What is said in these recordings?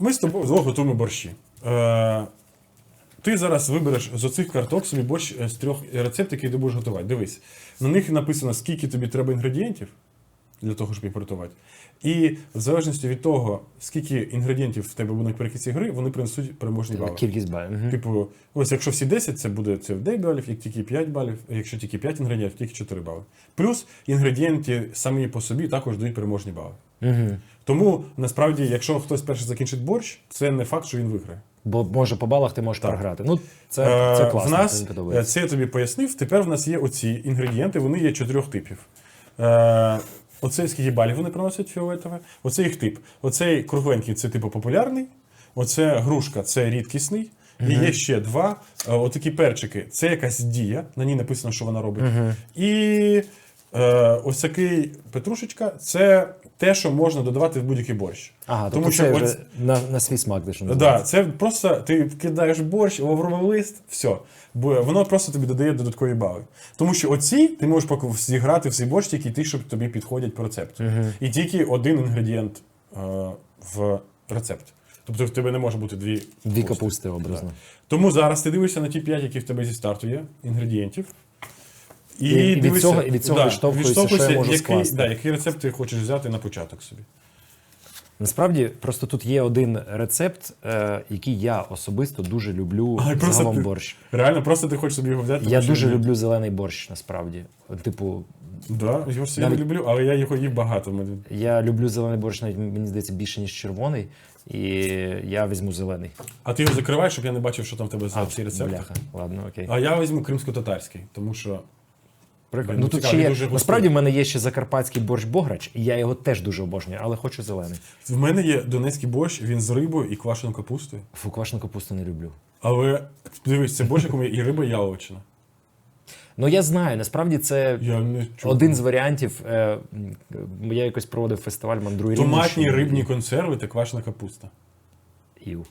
Ми з тобою вдвох готуємо борщі. Е, ти зараз вибереш з оцих карток собі борщ е, з трьох рецептів, які ти будеш готувати. Дивись, на них написано, скільки тобі треба інгредієнтів для того, щоб їх приготувати. І в залежності від того, скільки інгредієнтів в тебе будуть при кінці гри, вони принесуть переможні бали. Кількість балів. Типу, ось якщо всі 10, це буде це 9 балів, як тільки 5 балів, якщо тільки 5 інгредієнтів, тільки 4 бали. Плюс інгредієнти самі по собі також дають переможні бали. Мгм. Тому насправді, якщо хтось перший закінчить борщ, це не факт, що він виграє. Бо може по балах ти можеш Так. програти. Ну, це, Е, це класно, в нас, мені е, це я тобі пояснив. Тепер в нас є оці інгредієнти, вони є чотирьох типів. Е, оцей скільки балів вони приносять фіолетове. Оце їх тип. Оцей кругленький це типу популярний. Оце грушка це рідкісний. І є ще два. Е, отакі перчики. Це якась дія, на ній написано, що вона робить. І е, ось такий петрушечка це те, що можна додавати в будь-який борщ. Ага, Тому тобто що це оць- вже на, на свій смак де що Да, це просто ти кидаєш борщ, лавровий лист, все. Бо воно просто тобі додає додаткові бали. Тому що оці ти можеш поки зіграти в цей борщ тільки ті, що тобі підходять по рецепту. І тільки один інгредієнт е, в рецепті. Тобто в тебе не може бути дві. Дві капусти. образно. Тому зараз ти дивишся на ті п'ять, які в тебе зі старту є, інгредієнтів. І- і від цього- і від цього відштовхуєшся, що я можу який, скласти. Да, який рецепт ти хочеш взяти на початок собі. Насправді, просто тут є один рецепт, е, який я особисто дуже люблю просто загалом ти- борщ. Реально, просто ти хочеш собі його взяти. Я дуже він- люблю зелений борщ, насправді. Типу, Да, його ж я не люблю, але я його їв багато. Я люблю зелений борщ, навіть мені здається, більше, ніж червоний. І я візьму зелений. А ти його закриваєш, щоб я не бачив, що там в тебе за всі рецепти. Бляха. Ладно, окей. А я візьму кримсько-татарський, тому що Прикольно. Ну тут ще є. Насправді в мене є ще закарпатський борщ бограч, і я його теж дуже обожнюю, але хочу зелений. в мене є донецький борщ, він з рибою і квашеною капустою. Фу, квашену капусту не люблю. Але дивись, це борщ, якому є і риба, і яловичина. Ну я знаю, насправді це Я не один з варіантів. Е, я якось проводив фестиваль мандруй Томатні рибні консерви та квашена капуста. Ів.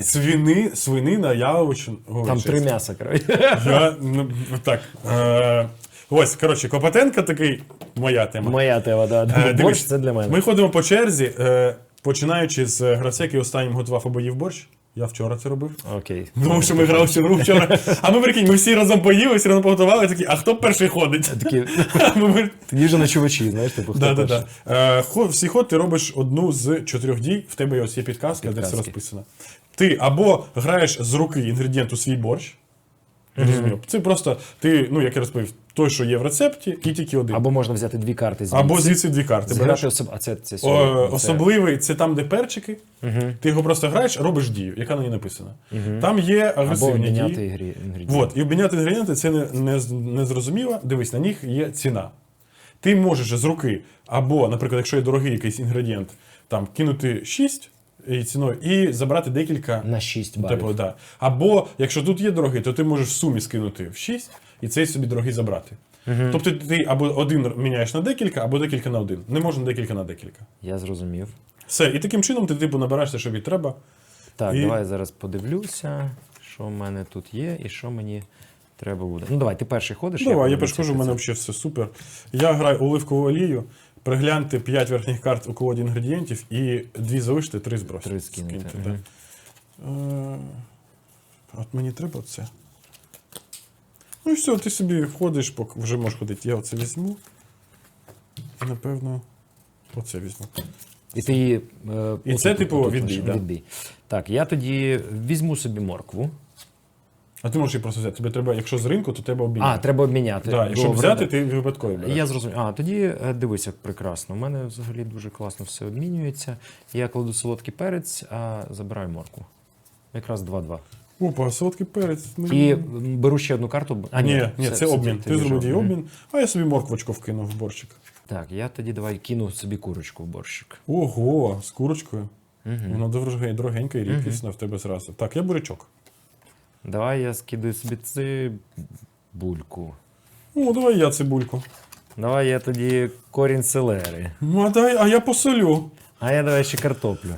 Свини, свинина, яловичина. Там три м'яса, коротше. Я, ну, так. Е, ось, коротше, Копотенка такий, моя тема. Моя тема, да. Е, Борщ це для мене. Ми ходимо по черзі, е, починаючи з гравця, який останнім готував або їв борщ. Я вчора це робив. Окей. Тому що ми грали ще гру вчора. А ми прикинь, ми всі разом поїли, всі разом поготували, такі, а хто перший ходить? Такі тоді вже ночувачі, знаєш, типу, хто перший. Е, Всі ход ти робиш одну з чотирьох дій, в тебе ось є підказка, де все розписано. Ти або граєш з руки інгредієнт у свій борщ. Розумію. Це просто ти, ну як я розповів, той, що є в рецепті, і тільки один. Або можна взяти дві карти звідси. Або звідси дві карти. зіграти особ... А це, це О. Це- особливий це там, де перчики. Ти його просто граєш, робиш дію, яка на ній написана. Там є Або агресивні обміняти дії. ігрі- От, і обміняти інгредієнти це не, не, не зрозуміло. Дивись, на них є ціна. Ти можеш з руки, або, наприклад, якщо є дорогий якийсь інгредієнт, там кинути 6 і ціною і забрати декілька. На 6 балів. Типу, да. Або якщо тут є дорогий, то ти можеш в сумі скинути в 6 і цей собі дорогий забрати. Тобто ти або один міняєш на декілька, або декілька на один. Не можна декілька на декілька. Я зрозумів. Все, і таким чином ти типу набираєш те, що тобі треба. Так, І- давай я зараз подивлюся, що в мене тут є і що мені треба буде. Ну давай, ти перший ходиш. Давай, я подивлюся, перешкожу, в мене взагалі все супер. Я граю оливкову олію, пригляньте 5 верхніх карт у колоді інгредієнтів і дві залиште, три збросите. Три Скиньте, да. Е, От мені треба це. Ну і все, ти собі входиш, поки вже можеш ходити. Я оце візьму. І напевно, оце візьму. І ти її. е, І це, отут, типу, отут відбій, да. відбій. Так, я тоді візьму собі моркву. А ти можеш її просто взяти. Тобі треба, якщо з ринку, то треба обміняти. А, треба обміняти. Да, і щоб Добре. взяти, ти випадково береш. Я зрозумів. А, тоді е, дивись, як прекрасно. У мене взагалі дуже класно все обмінюється. Я кладу солодкий перець, а забираю моркву. Якраз 2-2. Опа, солодкий перець. Ну, І беру ще одну карту. А, ні, ні, це, обмін. ти Ти зробив її обмін, а я собі морквочку вкинув в борщик. Так, я тоді давай кину собі курочку в борщик. Ого, з курочкою. Угу. Дорога- дорогенька і рідкісна в тебе зразу. Так, я бурячок. Давай я скидаю собі цибульку. О, давай я цибульку. Давай я тоді корінь селери. Ну, а дай, а я посолю. А я давай ще картоплю.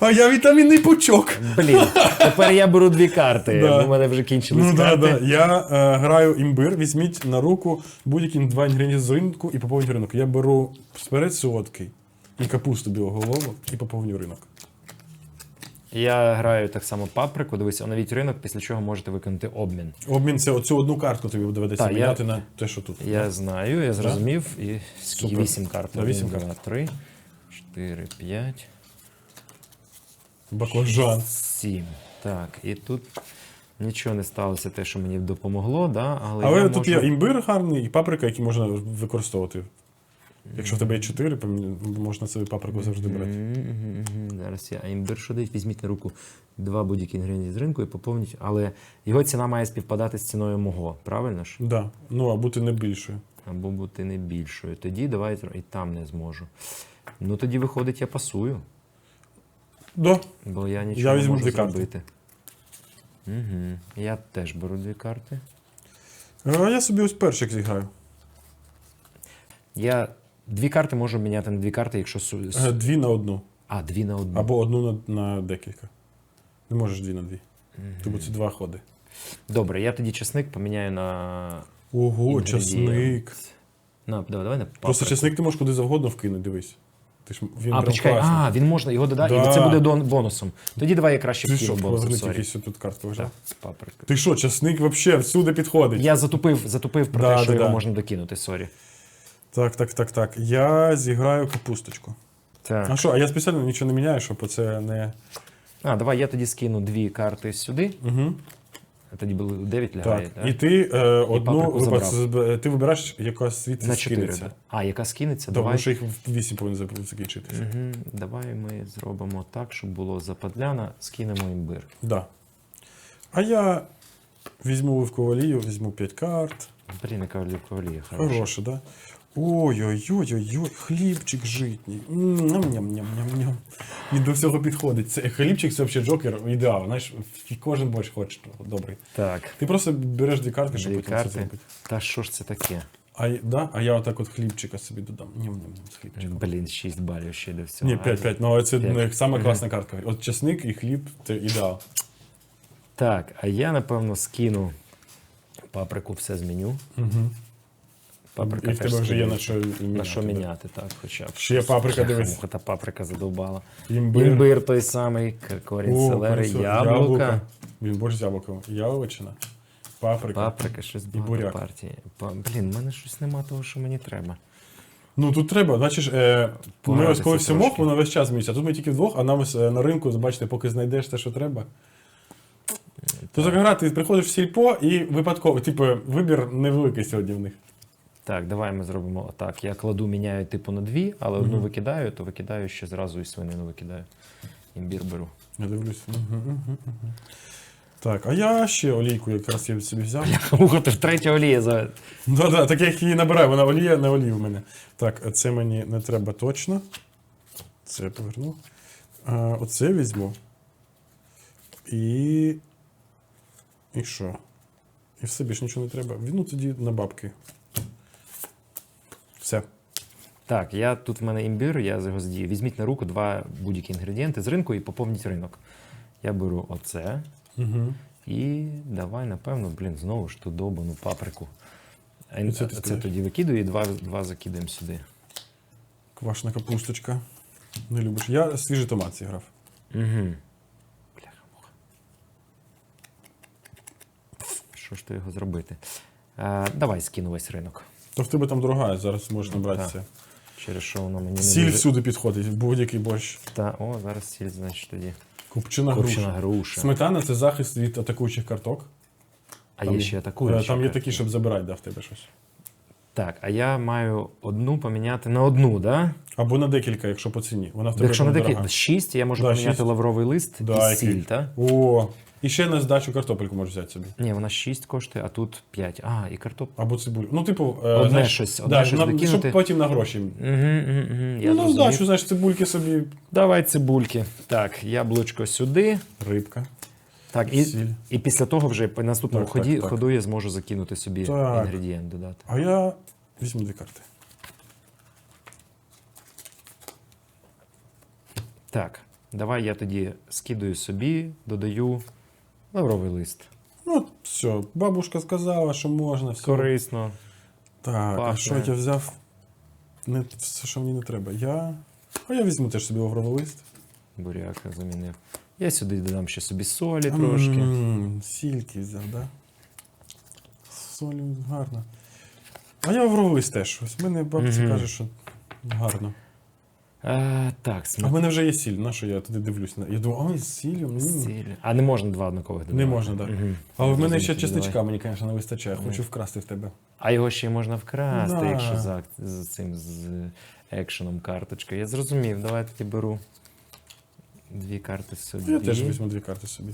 А я вітамінний пучок. Блін, тепер я беру дві карти. Да. У мене вже кінчились Ну да, карти. да. Я е, граю імбир, візьміть на руку будь-які два інгредієнти з ринку і поповнюю ринок. Я беру сперець солодкий і капусту білоголову і поповнюю ринок. Я граю так само паприку, дивись, оновіть ринок, після чого можете виконати обмін. Обмін це оцю одну картку тобі доведеться Так, я- міняти на те, що тут. Я знаю, я зрозумів. І скільки Супер. вісім карт. Да, вісім Один, карт. два, три, чотири, п'ять, Баклажан. сім. Так, і тут нічого не сталося, те, що мені допомогло, да? але, Але я тут можу... є імбир гарний і паприка, які можна використовувати. Якщо в тебе є 4, можна цю паприку завжди брати. Зараз я. Імбир що дають? Візьміть на руку два будь-які інгредієнти з ринку і поповніть. Але його ціна має співпадати з ціною мого, правильно ж? Да. Ну, а бути не більшою. Або бути не більшою. Тоді давай і там не зможу. Ну тоді виходить, я пасую, Да. бо я нічого Я не можу дві карти. зробити. Угу. Я теж беру дві карти. А я собі ось першик зіграю. Я дві карти можу міняти на дві карти, якщо су- Е, Дві на одну. А, дві на одну. Або одну на, на декілька. Не можеш дві на дві. Тобто це два ходи. Добре, я тоді чесник поміняю на. Ого, інгредієнт. часник. На, давай, давай на Просто паприку. часник ти можеш куди завгодно вкинути, дивись. Ти ж, він А, прям почекай, класний. а, він можна його додати, Да. і це буде дон- бонусом. Тоді давай я краще Ти вкину бонусом. поверніть Сорі. якийсь тут картку Так. Ти що, часник взагалі всюди підходить. Я затупив, затупив про Да, те, що да, його да. можна докинути, сорі. Так, так, так, так. Я зіграю капусточку. Так. А що, а я спеціально нічого не міняю, щоб це не. А, давай я тоді скину дві карти сюди. Угу. Тоді було 9 лягає, Так. так? І ти е, одну паприку забрав. ти вибираєш, яка світ На 4. скинеться. Да. А, яка скинеться? Тому Давай. що їх в 8 повинно зак- закінчитися. Угу. Давай ми зробимо так, щоб було западляна, скинемо імбир. Да. А я візьму вивкову олію, візьму 5 карт. Блін, яка олівка олія хороша. Хороше, да? Ой-ой-ой-ой-ой, хлібчик житній. Ням-ням-ням-ням-ням. Він до всього підходить. Це хлібчик це взагалі джокер ідеал. Знаєш, кожен борщ хоче добрий. Так, Ти просто береш дві картки, щоб потім це карти. зробити. Та що ж це таке? А, да? а я отак от хлібчика собі додам. Ням-ням-ням з хлібчиком. Блін, 6 балів ще до всього. Ні, 5-5. Ну, це П'ять. ну, як сама Мгм. класна картка. От часник і хліб це ідеал. Так, а я напевно скину паприку, все зміню. Угу. Паприка І в теж тебе вже є на що міняти. На що да. міняти, так, хоча б. Ще паприка, дивись. муха, Та паприка задовбала. Імбир. Імбир той самий, корінь О, селери, корінь селери, яблука. Він борщ з яблуком. Яловичина, паприка. Паприка, щось багато буряк. партії. Па- Блін, в мене щось нема того, що мені треба. Ну тут треба, бачиш, е, ми ось коли в сімох, трошки. воно весь час змінюється. Тут ми тільки вдвох, а нам ось, е, на ринку, бачите, поки знайдеш те, що треба. Тут така гра, ти приходиш в сільпо і випадково, типу, вибір невеликий сьогодні в них. Так, давай ми зробимо отак. Я кладу, міняю типу на дві, але одну викидаю, то викидаю ще зразу і свинину викидаю. Імбір беру. Я дивлюсь. Мгм, мгм, мгм. Так, а я ще олійку якраз я собі взяв. Ух, ти ж третя олія за. Да, да, так я їх її набираю, вона олія на олію в мене. Так, це мені не треба точно. Це я поверну. А, оце візьму. І. І що? І все більше нічого не треба. Ну тоді на бабки. Все. Так, я тут в мене імбір, я його здію. Візьміть на руку два будь-які інгредієнти з ринку і поповніть ринок. Я беру оце Угу. і давай, напевно, блін, знову ж ту добану паприку. А І це це, ти скидаєш? тоді викидаю і два, два закидаємо сюди. Квашена капусточка. Не любиш. Я свіжий томат зіграв. Угу. Бляха муха. Що ж то його зробити? А, давай скину весь ринок. То в тебе там дорога, зараз можеш набрати це. Через що воно мені не Сіль дуже... всюди підходить, в будь-який борщ. Та, о, зараз сіль, значить, тоді. Купчина Копчена груша. груша. Сметана це захист від атакуючих карток. А Там- є ще Е, атакуючі. Там є такі, щоб забирати да, в тебе щось. Так, а я маю одну поміняти на одну, да? Або на декілька, якщо по ціні. Вона в тебе Якщо такі дорога. 6, я можу Да, поміняти шість. лавровий лист Да, і який. сіль, так? О, і ще на здачу картопельку можеш взяти собі. Ні, вона 6 коштує, а тут 5. А, і картоп. Або цибулю. Ну, типу, е, Одне знаєш, щось, одне да, щось на- докинути. щоб потім на гроші. Угу, угу, угу, я ну, на зрозумів. здачу, знаєш, цибульки собі. Давай цибульки. Так, яблучко сюди. Рибка. Так, і, Сіль. і після того вже по наступному Так, ході, так, так. ходу я зможу закинути собі Так. інгредієнт додати. А я візьму дві карти. Так, давай я тоді скидаю собі, додаю лавровий лист. Ну, все, бабушка сказала, що можна. Все. Корисно. Так, а що я взяв? Не все, що мені не треба. Я. А я візьму теж собі лавровий лист. Буряка замінив. Я сюди додам ще собі солі трошки. Сільки взяв, да? Солі гарно. А я вровись теж. Ось в мене бабця Мгм. каже, що гарно. А, так, А в мене вже є сіль, на що я туди дивлюсь? Я думаю, ой, м. Сіль. А не можна два однакових додавати? Не можна, так. Мгм. Але в мене ще чесничка, мені, звісно, не вистачає. Хочу вкрасти в тебе. А його ще й можна вкрасти, Да. якщо за, з цим з екшеном карточкою. Я зрозумів, давай тоді беру дві карти собі. Я теж візьму дві карти собі.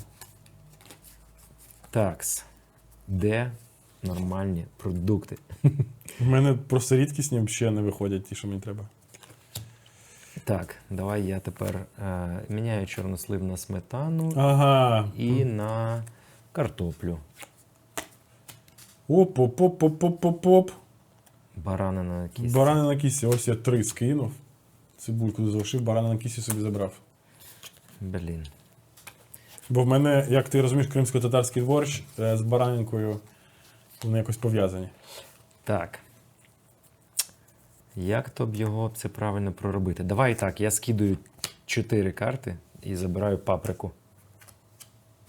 Такс. Де нормальні продукти? У мене просто рідкісні ще не виходять ті, що мені треба. Так, давай я тепер е, міняю чорнослив на сметану Ага. і на картоплю. Оп, оп, оп, оп, оп, оп, оп. Барана на кість. Барани на кісі. Ось я три скинув. Цибульку залишив, барани на кісі собі забрав. Блін. Бо в мене, як ти розумієш, кримсько-татарський борщ е, з баранинкою вони якось пов'язані. Так. Як то б його це правильно проробити? Давай так, я скидаю чотири карти і забираю паприку.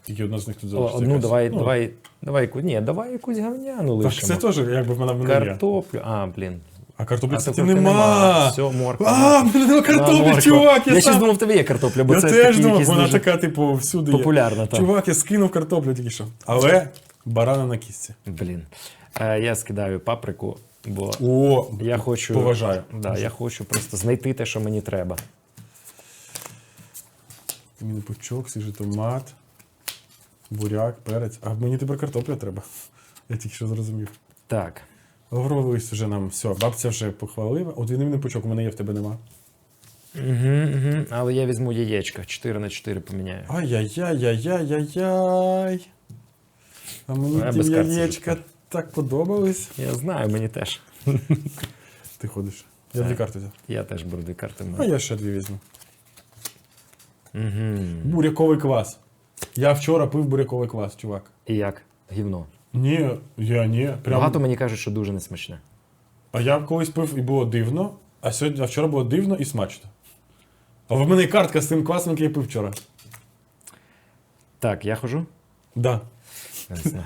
Тільки одна з них тут залишиться. одну якась. давай, Ну, давай, давай, яку- ні, давай якусь говняну Так лишимо. це теж якби в мене в мене є. Картоплю. А, блін. А картоплі, А кстати, тепер ти нема. Все, морква. А, в мене нема картоплі, чувак, я, Я ще сам... думав, в тебе є картопля, бо Я це теж такий думав, якийсь вона дуже така, типу, всюди є. популярна. Так. Чувак, я скинув картоплю тільки що. Але барана на кістці. Блін. Е, я скидаю паприку, бо О, я хочу. поважаю. Да, я хочу просто знайти те, що мені треба. Мені пучок, свіжий томат, буряк, перець. А мені тепер картопля треба. Я тільки що зрозумів. Так. Лавровий лист вже нам все, бабця вже похвалила. От він не пучок, у мене є, в тебе нема. Угу, угу. Але я візьму яєчко. 4 на 4 поміняю. Ай-яй-яй-яй-яй-яй. А мені Я ті яєчка сижу. так подобались. Я знаю, мені теж. Ти ходиш. Я дві карти взяв. Я теж беру дві карти. А я ще дві візьму. Угу. Буряковий квас. Я вчора пив буряковий квас, чувак. І як? Гівно. Ні, я ні. Прям... Багато мені кажуть, що дуже несмачне. А я колись пив і було дивно, а сьогодні а вчора було дивно і смачно. А в мене є картка з тим квасом, який я пив вчора. Так, я хожу. Да. Я не знаю.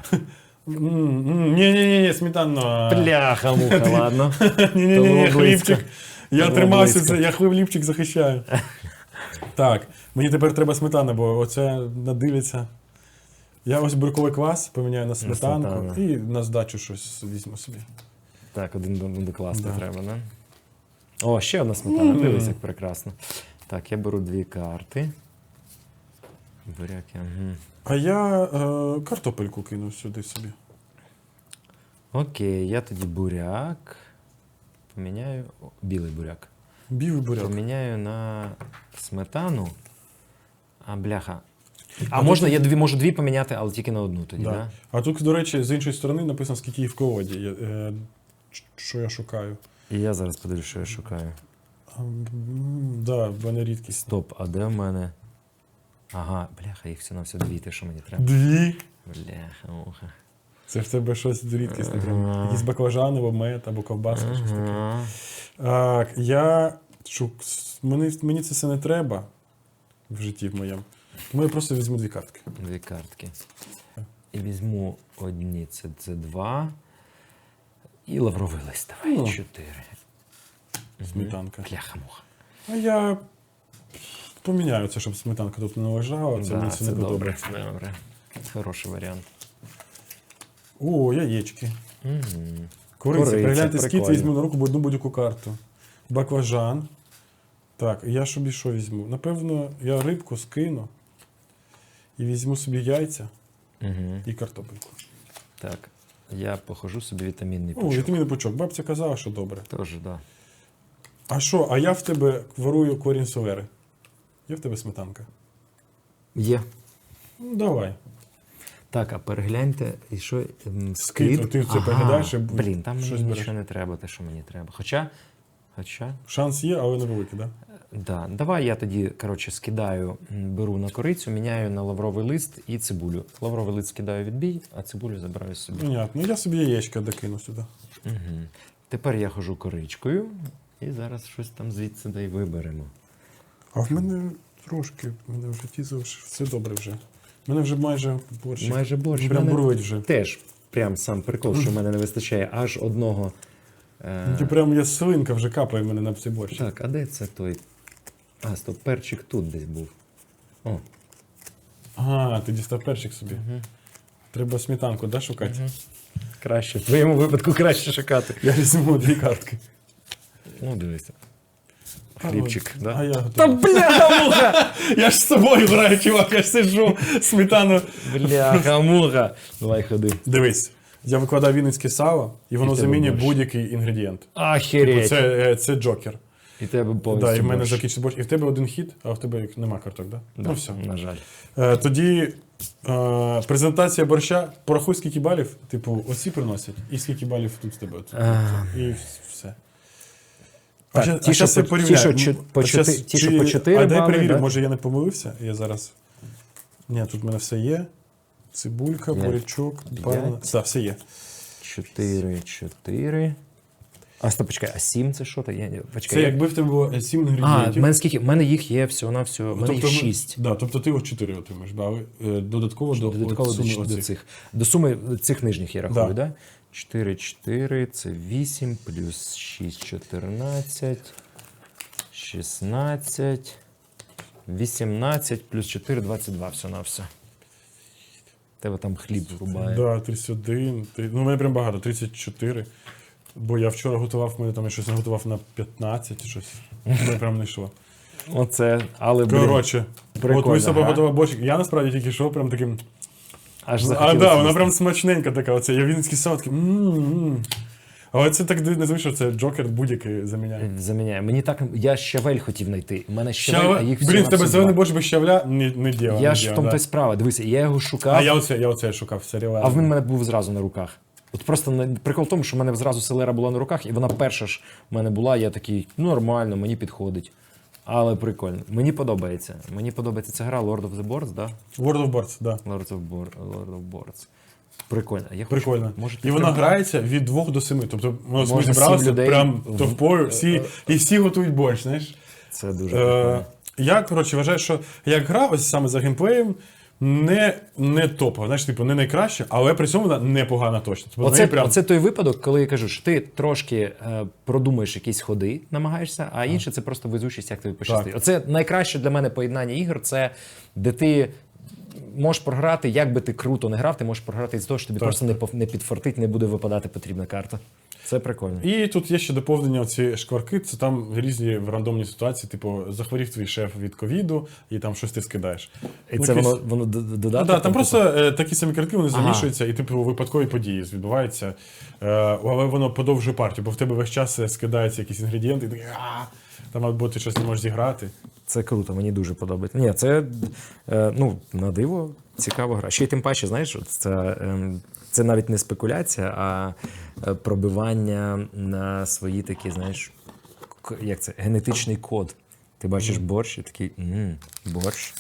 Ні, ні, ні, ні, сметанно. Бляха, муха, ладно. Ні, ні, ні, Було ні, близько. хлібчик. Я тримався, близько. це, я хлібчик захищаю. Так, мені тепер треба сметана, бо оце надивиться. Я ось бурковий квас поміняю на сметанку сметану. і на здачу щось візьму собі. Так, один до докласти Да. треба, да? О, ще одна сметана. Дивись, як прекрасно. Так, я беру дві карти. Буряки. Угу. А я е, картопельку кину сюди собі. Окей, я тоді буряк. Поміняю. О, білий буряк. Білий буряк. Поміняю на сметану. А бляха. А, А можна, тут- я дві, можу дві поміняти, але тільки на одну тоді, Да. Да. А тут, до речі, з іншої сторони написано, скільки їх в колоді, е, що я шукаю. І я зараз подивлюсь, що я шукаю. М, Да, в мене рідкість. Стоп, а де в мене? Ага, бляха, їх все на все дві, те, що мені треба. Дві. Бляха, муха. Це в тебе щось рідкісне. Ага. Якісь баклажани, або мед, або ковбаска, щось таке. Ага. Так, я мені, мені це все не треба в житті в моєму. Тому я просто візьму дві картки. Дві картки. І візьму одні, це, це два. І лавровий лист. Давай, Ну. чотири. Сметанка. Бляха, муха. А я поміняю це, щоб сметанка тут не лежала. Це Да, мені це не добре. подобається. добре. Хороший варіант. О, яєчки. Угу. Кориця, Кориця, перегляньте, скільки візьму на руку одну будь-яку карту. Баклажан. Так, я собі що візьму? Напевно, я рибку скину і візьму собі яйця Угу. і картопельку. Так, я похожу собі вітамінний О, пучок. вітамінний пучок. Бабця казала, що добре. Тоже, да. А що, а я в тебе ворую корінь солери. Є в тебе сметанка? Є. Ну, давай. Так, а перегляньте, і що м, Скид, скид. ти це переглядаєш і Блін, там щось мені нічого не треба, те, що мені треба. Хоча. Хоча. Шанс є, але невеликий, так? Да. Давай я тоді, коротше, скидаю, беру на корицю, міняю на лавровий лист і цибулю. Лавровий лист скидаю відбій, а цибулю забираю собі. Понятно. Я собі яєчка докину сюди. Угу. Тепер я хожу коричкою і зараз щось там звідси да й виберемо. А в мене Трошки, в мене в житті. Все добре вже. У мене вже майже борщ. Майже борщ. Прям В вже. Теж прям сам прикол, що в мене не вистачає аж одного. Е, Ну, Прям я слинка вже капає в мене на цей борщ. Так, а де це той? А, стоп, перчик тут десь був. О, Ага, ти дістав перчик собі. Треба сметанку, да, шукати? краще. В твоєму випадку краще шукати. Я візьму дві картки. Ну, дивися. Хлібчик, А да? я Та готовий. бляха муха! Я ж з тобою граю, чувак, я ж сиджу сметану. Бляха муха! Давай ходи. Дивись, я викладаю вінницьке сало, і воно в тебе замінює будь-який інгредієнт. Ахереть! Це, е, це джокер. І тебе повністю Да, і в мене борщ. борщ. І в тебе один хід, а в тебе нема карток, да? Да, Ну все. На жаль. Е, тоді е, презентація борща. Порахуй, скільки балів, типу, оці приносять, і скільки балів тут з тебе. От. А. І все. Так, щас- ті, що по- порівняю. ті, що по щас ті, що чи- по чотири А дай перевірю, да? може я не помилився. Я зараз. Ні, тут в мене все є. Цибулька, бурячок, П'ять. Так, все є. 4, 4. А стоп, почекай, а 7 це що? Я, почекай, Це я- якби в тебе було е, сім А, в інгредієнтів. мене скільки? В мене їх є всього на всього. В мене їх ми- 6. Да, тобто ти ось 4 отримаєш бали. Е, Додатково до, Додатково от до, до оцих. цих. До суми цих нижніх я рахую, Да. да? 4, 4, це 8, плюс 6, 14, 16, 18, плюс 4, 22, все на все. Тебе там хліб рубає. Да, 31. ти- Ну, у мене прям багато, 34. Бо я вчора готував, мене там я щось наготував на 15, щось. Мене прям не йшло. Оце, але блін, Коротше, от ми з тобою га? готував борщик. Я насправді тільки йшов прям таким. аж А, захотілося да, вона їсти. прям смачненька така. Оце. Я салат такий. м-м-м. Але це так що це джокер будь-який заміняє. Заміняє. Мені так я щавель хотів знайти. У мене щавель, а їх блін, в тебе зелений два. борщ без щавля не, не діло. Я не ж в тому да. то й справа. Дивися, я його шукав, А я оце, я оце шукав серіал. а в він мене був зразу на руках. От просто прикол в тому, що в мене зразу селера була на руках, і вона перша ж в мене була, я такий, ну нормально, мені підходить. Але прикольно. Мені подобається. Мені подобається ця гра Lord of the Boards, да? World of Birds, да. Lord of, Boar, Lord of Boards. Прикольно. Я хочу- Прикольно. може, і вона грається від 2 до 7. Тобто ми, зібралися прям в- товпою, всі, і всі готують борщ, знаєш. Це дуже Е, я, коротше, вважаю, що як гра, ось саме за геймплеєм, не, не топова, знаєш, типу, не найкраща, але при цьому вона непогана точно. Тобто, Оце, неї прям... оце той випадок, коли я кажу, що ти трошки е, продумаєш якісь ходи, намагаєшся, а інше це просто везучість, як тобі пощастить. Оце найкраще для мене поєднання ігор, це де ти можеш програти, як би ти круто не грав, ти можеш програти з того, що тобі Так, просто не, пов- не підфартить, не буде випадати потрібна карта. Це прикольно. І тут є ще доповнення ці шкварки, це там різні в рандомні ситуації, типу, захворів твій шеф від ковіду, і там щось ти скидаєш. І Ну, це якийсь- воно, воно д- д- Ну, да, там просто е, такі самі картки, вони Ага. замішуються, і типу випадкові події відбуваються. Е, але воно подовжує партію, бо в тебе весь час е, скидаються якісь інгредієнти, і ти там або ти щось не можеш зіграти. Це круто, мені дуже подобається. Ні, це е, ну, на диво цікава гра. Ще й тим паче, знаєш, це, це навіть не спекуляція, а е, пробивання на свої такі, знаєш, як це, генетичний код. Ти бачиш борщ і такий м борщ.